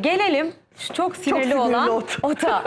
Gelelim şu çok sinirli, sinirli olan ot. ota.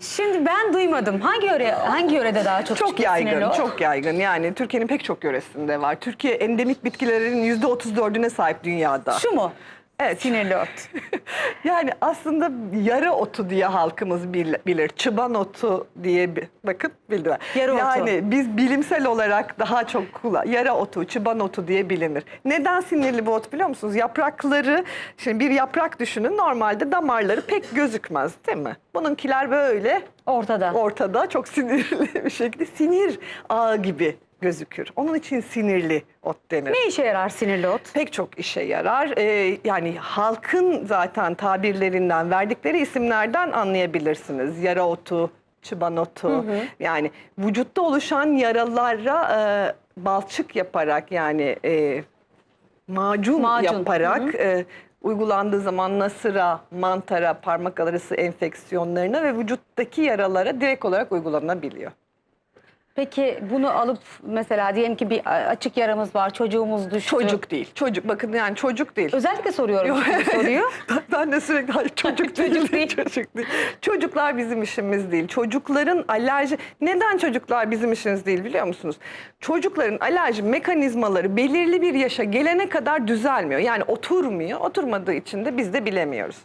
Şimdi ben duymadım. Hangi yöre hangi yörede daha çok Çok yaygın, ot? çok yaygın. Yani Türkiye'nin pek çok yöresinde var. Türkiye endemik bitkilerin yüzde 34'üne sahip dünyada. Şu mu? Evet. Sinirli ot. Yani aslında yara otu diye halkımız bil- bilir. Çıban otu diye bir, bakın bildiler. Yara otu. yani biz bilimsel olarak daha çok kullan. Yara otu, çıban otu diye bilinir. Neden sinirli bu ot biliyor musunuz? Yaprakları, şimdi bir yaprak düşünün normalde damarları pek gözükmez değil mi? Bununkiler böyle Ortada. ortada çok sinirli bir şekilde sinir ağı gibi gözükür. Onun için sinirli ot denir. Ne işe yarar sinirli ot? Pek çok işe yarar. Ee, yani halkın zaten tabirlerinden, verdikleri isimlerden anlayabilirsiniz. Yara otu, çıban otu. Yani vücutta oluşan yaralara e, balçık yaparak yani e, macun, Macun, yaparak e, uygulandığı zaman nasıra, mantara, parmak arası enfeksiyonlarına ve vücuttaki yaralara direkt olarak uygulanabiliyor. Peki bunu alıp mesela diyelim ki bir açık yaramız var, çocuğumuz düştü. Çocuk değil. Çocuk bakın yani çocuk değil. Özellikle soruyorum çünkü soruyu. Ben de sürekli hayır çocuk değil, Çocuk değil. çocuk değil. Çocuklar bizim işimiz değil. Çocukların alerji neden çocuklar bizim işimiz değil biliyor musunuz? Çocukların alerji mekanizmaları belirli bir yaşa gelene kadar düzelmiyor. Yani oturmuyor. Oturmadığı için de biz de bilemiyoruz.